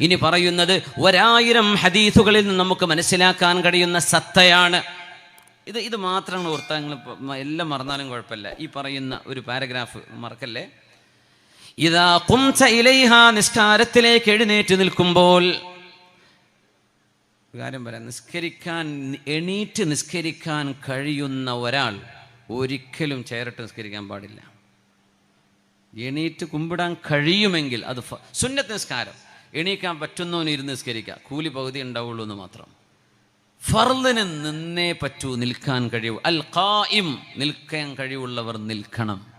ഇനി പറയുന്നത് ഒരായിരം ഹദീസുകളിൽ നിന്ന് നമുക്ക് മനസ്സിലാക്കാൻ കഴിയുന്ന സത്തയാണ്. ഇത് ഇത് മാത്രം ഓർത്താൽ നിങ്ങൾ എല്ലാം മറന്നാലും കുഴപ്പമില്ല. ഈ പറയുന്ന ഒരു പാരഗ്രാഫ് മറക്കല്ലേ? ഇതാ കുംസ ഇലൈഹ നിസ്കാരത്തിലേക്ക് എഴുന്നേറ്റ് നിൽക്കുമ്പോൾ കാര്യം പറയാം. നിസ്കരിക്കാൻ എണീറ്റ് നിസ്കരിക്കാൻ കഴിയുന്ന ഒരാൾ ഒരിക്കലും ചേരട്ട് നിസ്കരിക്കാൻ പാടില്ല. എണീറ്റ് കുമ്പിടാൻ കഴിയുമെങ്കിൽ അത് സുന്നത്ത് നിസ്കാരം. എണീക്കാൻ പറ്റുന്നവന് ഇരുന്ന് നിസ്കരിക്കുക കൂലി പകുതി ഉണ്ടാവുള്ളൂ എന്ന് മാത്രം. ഫർദിന് നിന്നേ പറ്റൂ നിൽക്കാൻ കഴിയൂ. അൽ ഖായിം നിൽക്കാൻ കഴിവുള്ളവർ നിൽക്കണം.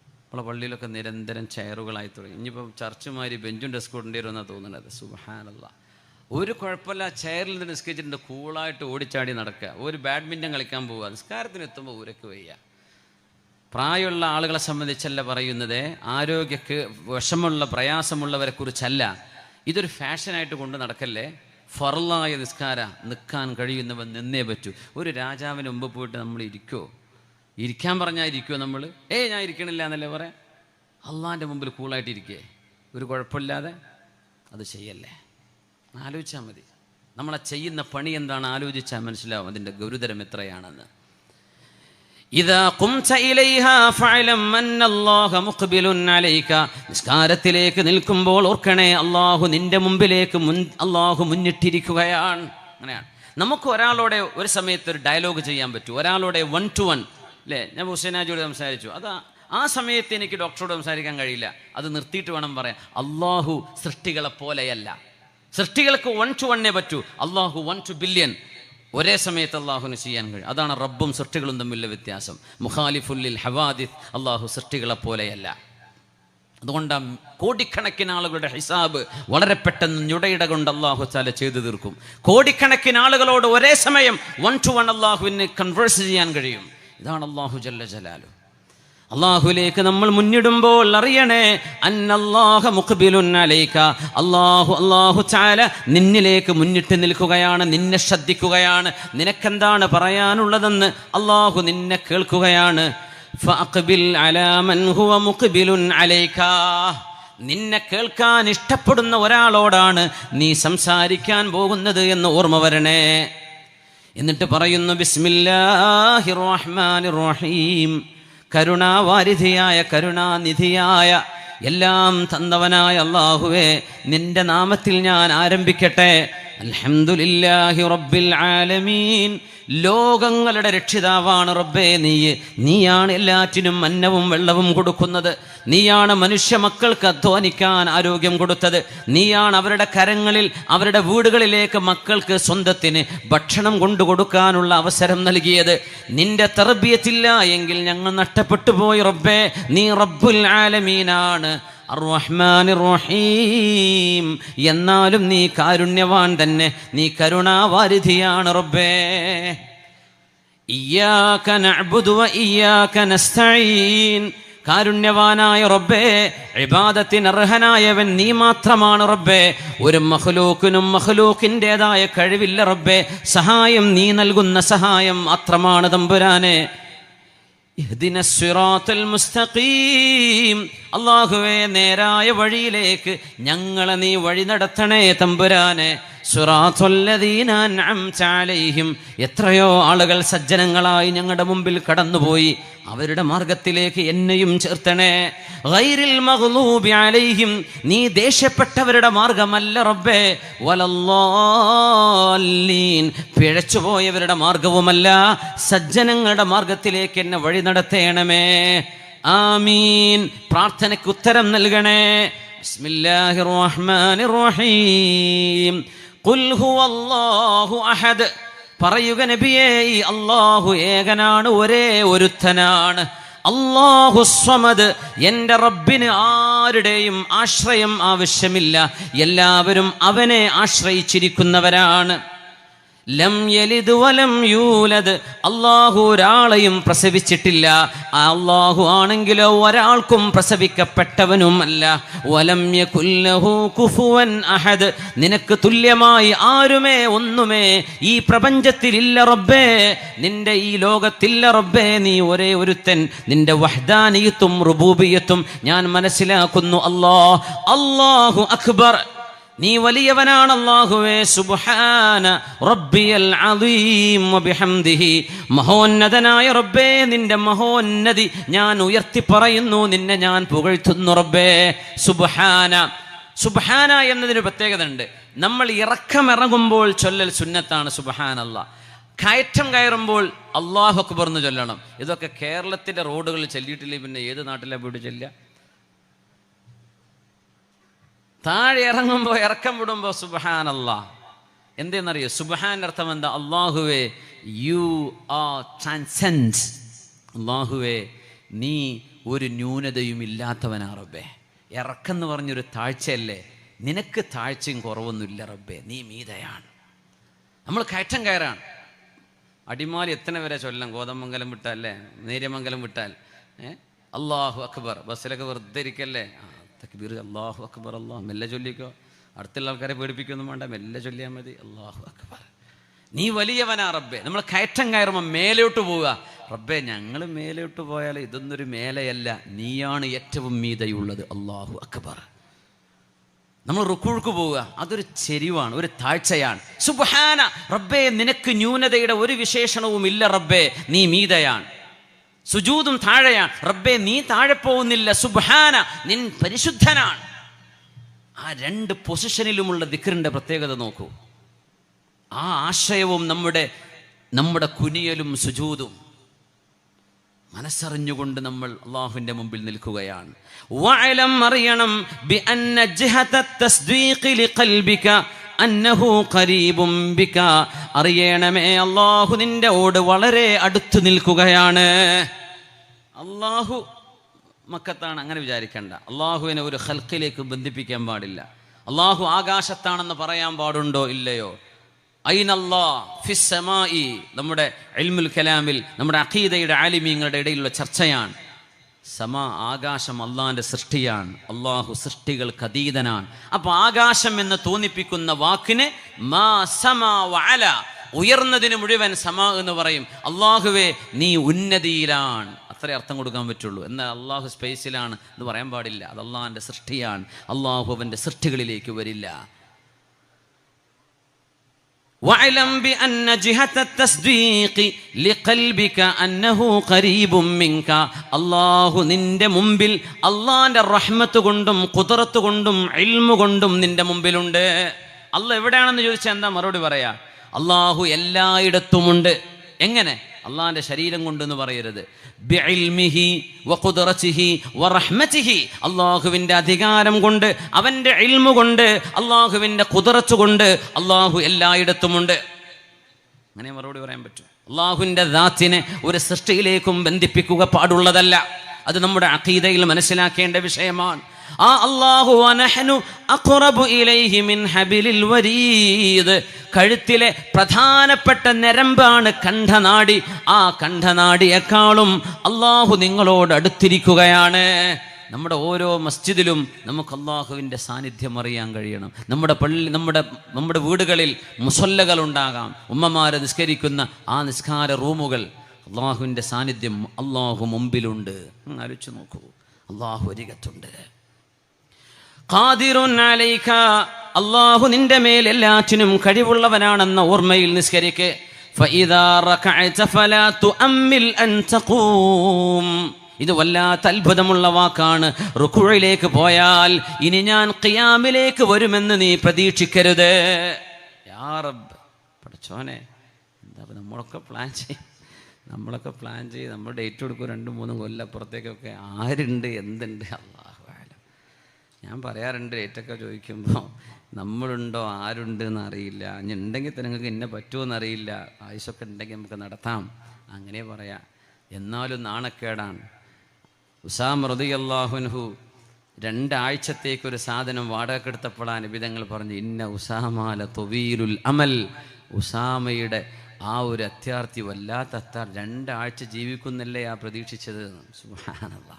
നമ്മളെ പള്ളിയിലൊക്കെ നിരന്തരം ചെയറുകളായി തുടങ്ങി. ഇനിയിപ്പോൾ ചർച്ചുമാരി ബെഞ്ചും ഡെസ്ക് കൊണ്ടേ വരുമെന്നാണ് തോന്നുന്നത്. സുഹാനല്ല ഒരു കുഴപ്പമില്ല ചെയറിൽ നിന്ന് നിസ്കരിച്ചിട്ടുണ്ട് കൂളായിട്ട് ഓടിച്ചാടി നടക്കുക. ഒരു ബാഡ്മിന്റൺ കളിക്കാൻ പോവുക നിസ്കാരത്തിന് എത്തുമ്പോൾ ഊരക്ക് വയ്യ. പ്രായമുള്ള ആളുകളെ സംബന്ധിച്ചല്ല പറയുന്നത് ആരോഗ്യക്ക് വിഷമുള്ള പ്രയാസമുള്ളവരെ കുറിച്ചല്ല. ഇതൊരു ഫാഷനായിട്ട് കൊണ്ട് നടക്കല്ലേ? ഫറലായ നിസ്കാര നിൽക്കാൻ കഴിയുന്നവൻ നിന്നേ പറ്റൂ. ഒരു രാജാവിന് മുമ്പ് പോയിട്ട് നമ്മൾ ഇരിക്കുമോ ഇരിക്കാൻ പറഞ്ഞാൽ ഇരിക്കുമോ നമ്മൾ ഏയ് ഞാൻ ഇരിക്കണില്ല എന്നല്ലേ പറയാം? അള്ളാന്റെ മുമ്പിൽ കൂളായിട്ട് ഇരിക്കേ. ഒരു കുഴപ്പമില്ലാതെ അത് ചെയ്യല്ലേ? ആലോചിച്ചാൽ മതി. നമ്മളെ ചെയ്യുന്ന പണി എന്താണ്? ആലോചിച്ചാൽ മനസ്സിലാവും അതിന്റെ ഗൗരുതരം എത്രയാണെന്ന്. നിസ്കാരത്തിലേക്ക് നിൽക്കുമ്പോൾ ഓർക്കണേ അള്ളാഹു നിന്റെ മുമ്പിലേക്ക് മുൻ അള്ളാഹു മുന്നിട്ടിരിക്കുകയാണ്. അങ്ങനെയാണ്. നമുക്ക് ഒരാളോടെ ഒരു സമയത്ത് ഒരു ഡയലോഗ് ചെയ്യാൻ പറ്റൂ. ഒരാളോടെ വൺ ടു വൺ അല്ലേ? ഞാൻ ഹുസൈനാജിയോട് സംസാരിച്ചു. അതാ ആ സമയത്ത് എനിക്ക് ഡോക്ടറോട് സംസാരിക്കാൻ കഴിയില്ല. അത് നിർത്തിയിട്ട് വേണം പറയാൻ. അള്ളാഹു സൃഷ്ടികളെ പോലെയല്ല. സൃഷ്ടികൾക്ക് വൺ ടു വണ്ണേ പറ്റൂ. അള്ളാഹു വൺ ടു ബില്യൺ ഒരേ സമയത്ത് അള്ളാഹുവിന് ചെയ്യാൻ കഴിയും. അതാണ് റബ്ബും സൃഷ്ടികളും തമ്മിലുള്ള വ്യത്യാസം. മുഖാലിഫുല്ലിൽ ഹവാദിഫ് അള്ളാഹു സൃഷ്ടികളെ പോലെയല്ല. അതുകൊണ്ട് ആ കോടിക്കണക്കിന് ആളുകളുടെ ഹിസാബ് വളരെ പെട്ടെന്ന് ഞുടയിട കൊണ്ട് അള്ളാഹു ചാല ചെയ്തു തീർക്കും. കോടിക്കണക്കിന് ആളുകളോട് ഒരേ സമയം വൺ ടു വൺ അള്ളാഹുവിന് കൺവേഴ്സ് ചെയ്യാൻ കഴിയും. ഇതാണ് അള്ളാഹു ജല്ല ജലാലു അള്ളാഹുലേക്ക് നമ്മൾ മുന്നിടുമ്പോൾ അറിയണേ അന്നല്ലാഹ മുഖബിലുൻ അലൈക. അള്ളാഹു അള്ളാഹു ചാല നിന്നിലേക്ക് മുന്നിട്ട് നിൽക്കുകയാണ് നിന്നെ ശ്രദ്ധിക്കുകയാണ്. നിനക്കെന്താണ് പറയാനുള്ളതെന്ന് അള്ളാഹു നിന്നെ കേൾക്കുകയാണ്. നിന്നെ കേൾക്കാൻ ഇഷ്ടപ്പെടുന്ന ഒരാളോടാണ് നീ സംസാരിക്കാൻ പോകുന്നത് എന്ന് ഓർമ്മ വരണേ. എന്നിട്ട് പറയുന്നു ബിസ്മില്ലാഹിർ റഹ്മാനിർ റഹീം. കരുണാവാരിധിയായ കരുണാനിധിയായ എല്ലാം തന്നവനായ അള്ളാഹുവേ നിന്റെ നാമത്തിൽ ഞാൻ ആരംഭിക്കട്ടെ. അൽഹംദുലില്ലാഹി റബ്ബിൽ ആലമീൻ. ലോകങ്ങളുടെ രക്ഷിതാവാണ് റബ്ബേ നീ. നീയാണ് എല്ലാറ്റിനും അന്നവും വെള്ളവും കൊടുക്കുന്നത്. നീയാണ് മനുഷ്യ മക്കൾക്ക് അധ്വാനിക്കാൻ ആരോഗ്യം കൊടുത്തത്. നീയാണ് അവരുടെ കരങ്ങളിൽ അവരുടെ വീടുകളിലേക്ക് മക്കൾക്ക് സ്വന്തത്തിന് ഭക്ഷണം കൊണ്ടു കൊടുക്കാനുള്ള അവസരം നൽകിയത്. നിന്റെ തർബിയത്തില്ല എങ്കിൽ ഞങ്ങൾ നഷ്ടപ്പെട്ടു പോയി റബ്ബേ. നീ റബ്ബുൽ ആലമീനാണ്. റഹീം എന്നാലും നീ കാരുണ്യവാൻ തന്നെ. നീ കരുണാവാരിധിയാണ് റബ്ബേ. ഇയ്യാക വ ഇയ്യാക നസ്തഈൻ. കാരുണ്യവാനായ റബ്ബേ ഇബാദത്തിന് അർഹനായവൻ നീ മാത്രമാണ് റബ്ബേ. ഒരു മഹ്ലൂക്കിനും മഹ്ലൂക്കിന്റെതായ കഴിവില്ല റബ്ബേ. സഹായം നീ നൽകുന്ന സഹായം അത്രമാണ് തമ്പുരാനെ. അള്ളാഹുവേ നേരായ വഴിയിലേക്ക് ഞങ്ങളെ നീ വഴി നടത്തണേ തമ്പുരാനെ. അലൈഹിം. എത്രയോ ആളുകൾ സജ്ജനങ്ങളായി ഞങ്ങളുടെ മുമ്പിൽ കടന്നുപോയി. അവരുടെ മാർഗത്തിലേക്ക് എന്നെയും ചേർത്തണേ. അലൈഹിം. നീ ദേഷ്യപ്പെട്ടവരുടെ മാർഗമല്ല റബ്ബേ. വലല്ലാലീൻ. പിഴച്ചുപോയവരുടെ മാർഗവുമല്ല. സജ്ജനങ്ങളുടെ മാർഗത്തിലേക്ക് എന്നെ വഴി നടത്തേണമേ. ആമീൻ. പ്രാർത്ഥനയ്ക്ക് ഉത്തരം നൽകണേ. ബിസ്മില്ലാഹിർ റഹ്മാനിർ റഹീം. അഹദ്. പറയുക നബിയേ ഈ അള്ളാഹു ഏകനാണ് ഒരേ ഒരുത്തനാണ്. അള്ളാഹു സ്വമത് എന്റെ റബ്ബിന് ആരുടെയും ആശ്രയം ആവശ്യമില്ല. എല്ലാവരും അവനെ ആശ്രയിച്ചിരിക്കുന്നവരാണ്. ലം യലിദ് വലം യൂലദ്. അള്ളാഹു ഒരാളെയും പ്രസവിച്ചിട്ടില്ല. അള്ളാഹു ആണെങ്കിലോ ഒരാൾക്കും പ്രസവിക്കപ്പെട്ടവനുമല്ല. വലം യകുല്ലഹു കുഫുവൻ അഹദ്. നിനക്ക് തുല്യമായി ആരുമേ? ഒന്നുമേ. ഈ പ്രപഞ്ചത്തിലില്ല റബ്ബേ. നിന്റെ ഈ ലോകത്തില്ല റബ്ബേ. നീ ഒരേ ഒരുത്തൻ. നിന്റെ വഹ്ദാനിയത്തും റുബൂബിയത്തും ഞാൻ മനസ്സിലാക്കുന്നു. അള്ളാഹ് അല്ലാഹു അക്ബർ. നീ വലിയവനാണ് അല്ലാഹുവേ സുബ്ഹാന റബ്ബിയൽ അലീം വബിഹംദിഹി. മഹോന്നതനായ റബ്ബേ നിന്റെ മഹോന്നതി ഞാൻ ഉയർത്തി പറയുന്നു നിന്നെ ഞാൻ പുകഴ്ത്തുന്നു റബ്ബേ. സുബ്ഹാന. സുബ്ഹാന എന്നതിന് പ്രത്യേകത ഉണ്ട് നമ്മൾ ഇറക്കമിറങ്ങുമ്പോൾ ചൊല്ലൽ സുന്നത്താണ് സുബ്ഹാനല്ല. കയറ്റം കയറുമ്പോൾ അള്ളാഹു അക്ബർ എന്ന് ചൊല്ലണം. ഇതൊക്കെ കേരളത്തിന്റെ റോഡുകളിൽ ചൊല്ലിയിട്ടില്ലേ പിന്നെ ഏത് നാട്ടിലെ വീട് ചൊല്ലുക? താഴെ ഇറങ്ങുമ്പോൾ ഇറക്കം വിടുമ്പോൾ സുബഹാൻ അല്ലാ എന്തെന്നറിയോ? സുബഹാൻ അർത്ഥം എന്താ? അള്ളാഹുവേ യു ആർ ട്രാൻസെൻഡ് അള്ളാഹുവേ നീ ഒരു ന്യൂനതയും ഇല്ലാത്തവനാ റബ്ബേ. ഇറക്കെന്ന് പറഞ്ഞൊരു താഴ്ചയല്ലേ? നിനക്ക് താഴ്ചയും കുറവൊന്നുമില്ല റബ്ബേ. നീ മീതയാണ്. നമ്മൾ കയറ്റം കയറാണ്. അടിമാലി എത്ര വരെ ചൊല്ലാം ഗോതമംഗലം വിട്ടാൽ അല്ലേ? നേര്യമംഗലം വിട്ടാൽ. അള്ളാഹു അക്ബർ. ബസ്സിലൊക്കെ വെറുതെ ഇരിക്കല്ലേ? തക്ബീർ അള്ളാഹു അക്ബർ അള്ളാഹ് മെല്ലെ ചൊല്ലിക്കോ. അടുത്തുള്ള ആൾക്കാരെ പേടിപ്പിക്കൊന്നും വേണ്ട. മെല്ലെ ചൊല്ലിയാൽ മതി. അള്ളാഹു അക്ബർ. നീ വലിയവനാ റബ്ബേ. നമ്മൾ കയറ്റം കയറുമ്പോൾ മേലോട്ട് പോവുക. റബ്ബേ ഞങ്ങൾ മേലോട്ട് പോയാൽ ഇതൊന്നൊരു മേലയല്ല. നീയാണ് ഏറ്റവും മീതയുള്ളത്. അള്ളാഹു അക്ബർ. നമ്മൾ റുക്കുഴുക്ക് പോവുക. അതൊരു ചെരിവാണ്. ഒരു താഴ്ചയാണ്. സുബ്ഹാന റബ്ബേ നിനക്ക് ന്യൂനതയുടെ ഒരു വിശേഷണവും ഇല്ല റബ്ബേ. നീ മീതയാണ്. സുജൂതും താഴെയാണ്. റബ്ബെ നീ താഴെ പോകുന്നില്ല. സുബാന നിൻ പരിശുദ്ധനാണ്. ആ രണ്ട് പൊസിഷനിലുമുള്ള ദിക്റിന്റെ പ്രത്യേകത നോക്കൂ. ആ ആശയവും നമ്മുടെ നമ്മുടെ കുനിയലും സുജൂതും മനസ്സറിഞ്ഞുകൊണ്ട് നമ്മൾ അള്ളാഹുവിന്റെ മുമ്പിൽ നിൽക്കുകയാണ്. അറിയണം അന്നഹു ഖരീബും ബിക. അറിയണമേ അള്ളാഹു നിന്റെ ഓട് വളരെ അടുത്തു നിൽക്കുകയാണ്. അള്ളാഹു മക്കത്താണ് അങ്ങനെ വിചാരിക്കണ്ട. അള്ളാഹുവിനെ ഒരു ഹൽക്കിലേക്ക് ബന്ധിപ്പിക്കാൻ പാടില്ല. അള്ളാഹു ആകാശത്താണെന്ന് പറയാൻ പാടുണ്ടോ? ഇല്ലയോ. ഐനല്ലാ ഫിസ്സമായി നമ്മുടെ ഇൽമുൽ കലാമിൽ നമ്മുടെ അഖീദയുടെ ആലിമീങ്ങളുടെ ഇടയിലുള്ള ചർച്ചയാണ്. സമ ആകാശം അള്ളാന്റെ സൃഷ്ടിയാണ്. അള്ളാഹു സൃഷ്ടികൾക്ക് അതീതനാണ്. അപ്പോൾ ആകാശം എന്ന് തോന്നിപ്പിക്കുന്ന വാക്കിന് മാ സമ ഉയർന്നതിന് മുഴുവൻ സമ എന്ന് പറയും. അള്ളാഹുവേ നീ ഉന്നതിയിലാണ്. അത്രേ അർത്ഥം കൊടുക്കാൻ പറ്റുള്ളൂ. എന്നാൽ അള്ളാഹു സ്പേസിലാണ് എന്ന് പറയാൻ പാടില്ല. അത് അള്ളാഹിന്റെ സൃഷ്ടിയാണ്. അള്ളാഹു അവന്റെ സൃഷ്ടികളിലേക്ക് വരില്ല. واعلم بأن جهة التصديق لقلبك أنه قريب منك അള്ളാഹു നിന്റെ മുമ്പിൽ അള്ളാഹിൻ്റെ റഹ്മത്ത് കൊണ്ടും കുതിരത്ത് കൊണ്ടും ഇൽമു കൊണ്ടും നിന്റെ മുമ്പിലുണ്ട് അല്ല എവിടെയാണെന്ന് ചോദിച്ചാൽ എന്താ മറുപടി പറയാ അള്ളാഹു എല്ലായിടത്തുമുണ്ട് എങ്ങനെ അള്ളാഹിന്റെ ശരീരം കൊണ്ടെന്ന് പറയരുത്. അള്ളാഹുവിന്റെ അധികാരം കൊണ്ട് അവന്റെ ഇൽമു കൊണ്ട് അള്ളാഹുവിന്റെ കുതിറച്ചു കൊണ്ട് അള്ളാഹു എല്ലായിടത്തുമുണ്ട്. അങ്ങനെ മറുപടി പറയാൻ പറ്റും. അള്ളാഹുവിന്റെ ദാത്തിനെ ഒരു സൃഷ്ടിയിലേക്കും ബന്ധിപ്പിക്കുക പാടുള്ളതല്ല. അത് നമ്മുടെ അഖീദയിൽ മനസ്സിലാക്കേണ്ട വിഷയമാണ്. ആ അള്ളാഹു കഴുത്തിലെ പ്രധാനപ്പെട്ട നരമ്പാണ് കണ്ഠനാടി. ആ കണ്ഠനാടിയേക്കാളും അള്ളാഹു നിങ്ങളോട് അടുത്തിരിക്കുകയാണ്. നമ്മുടെ ഓരോ മസ്ജിദിലും നമുക്ക് അള്ളാഹുവിന്റെ സാന്നിധ്യം അറിയാൻ കഴിയണം. നമ്മുടെ പള്ളി നമ്മുടെ നമ്മുടെ വീടുകളിൽ മുസല്ലകൾ ഉണ്ടാകാം ഉമ്മമാരെ നിസ്കരിക്കുന്ന ആ നിസ്കാര റൂമുകൾ അള്ളാഹുവിന്റെ സാന്നിധ്യം അള്ളാഹു മുമ്പിലുണ്ട്. ആലോചിച്ച് നോക്കൂ. അള്ളാഹു അരികത്തുണ്ട് അള്ളാഹു നിന്റെ മേൽ എല്ലാറ്റിനും കഴിവുള്ളവനാണെന്ന ഓർമ്മയിൽ നിസ്കരിക്ക്. ഇത് വല്ലാത്ത അത്ഭുതമുള്ള വാക്കാണ്. റുക്കുഴയിലേക്ക് പോയാൽ ഇനി ഞാൻ ഖിയാമിലേക്ക് വരുമെന്ന് നീ പ്രതീക്ഷിക്കരുത്. പഠിച്ചോനെ എന്താ നമ്മളൊക്കെ പ്ലാൻ ചെയ്യും നമ്മളൊക്കെ പ്ലാൻ ചെയ്ത് നമ്മൾ ഡേറ്റ് കൊടുക്കും രണ്ടും മൂന്നും കൊല്ലപ്പുറത്തേക്കൊക്കെ ആരുണ്ട് എന്തുണ്ട്? അല്ല ഞാൻ പറയാറുണ്ട് ഡേറ്റൊക്കെ ചോദിക്കുമ്പോൾ നമ്മളുണ്ടോ? ആരുണ്ട് എന്ന് അറിയില്ല. ഇനി ഉണ്ടെങ്കിൽ തന്നെ നിങ്ങൾക്ക് എന്നെ പറ്റുമോ എന്നറിയില്ല ആയുസൊക്കെ ഉണ്ടെങ്കിൽ നമുക്ക് നടത്താം. അങ്ങനെ പറയാം. എന്നാലും നാണക്കേടാണ്. ഉസാം റതി അള്ളാഹുൻഹു രണ്ടാഴ്ചത്തേക്ക് ഒരു സാധനം വാടകക്കെടുത്തപ്പോഴാണ് വിധങ്ങൾ പറഞ്ഞു ഇന്ന ഉസാമാല തൊവീലുൽ അമൽ. ഉസാമയുടെ ആ ഒരു അത്യാർത്ഥി വല്ലാത്ത അത്താർ രണ്ടാഴ്ച ജീവിക്കുന്നല്ലേ ആ പ്രതീക്ഷിച്ചത് സുഹാനല്ലാ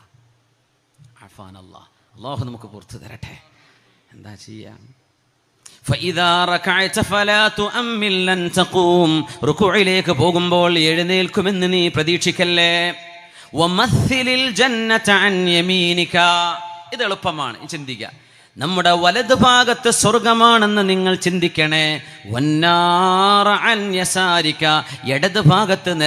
അഫാനല്ലാ. അള്ളാഹു നമുക്ക് പുറത്തു തരട്ടെ. എന്താ ചെയ്യാം? റുക്കുയിലേക്ക് പോകുമ്പോൾ എഴുന്നേൽക്കുമെന്ന് നീ പ്രതീക്ഷിക്കല്ലേ? ഇത് എളുപ്പമാണ് ചിന്തിക്കുക നമ്മുടെ വലതു ഭാഗത്ത് സ്വർഗമാണെന്ന് നിങ്ങൾ ചിന്തിക്കണേ. വന്നാറ അന്യസാരിക്ക ഇടതു ഭാഗത്ത്